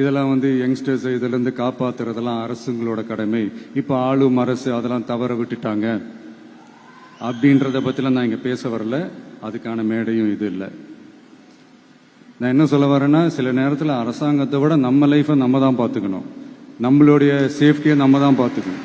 இதெல்லாம் வந்து யங்ஸ்டர்ஸை இதிலிருந்து காப்பாத்துறதெல்லாம் அரசுங்களோட கடமை. இப்போ ஆளும் அரசு அதெல்லாம் தவற விட்டுட்டாங்க. அப்படின்றத பற்றிலாம் நான் இங்கே பேச வரல. அதுக்கான மேடையும் இது இல்லை. நான் என்ன சொல்ல வரேன்னா சில நேரத்தில் அரசாங்கத்தை விட நம்ம லைஃப்பை நம்ம தான் பார்த்துக்கணும். நம்மளுடைய சேஃப்டியை நம்ம தான் பார்த்துக்கணும்.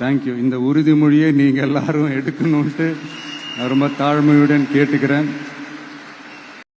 thank you இந்த உறுதிமொழியை நீங்கள் எல்லாரும் எடுக்கணும்ட்டு ரொம்ப தாழ்மையுடன் கேட்டுக்கிறேன்.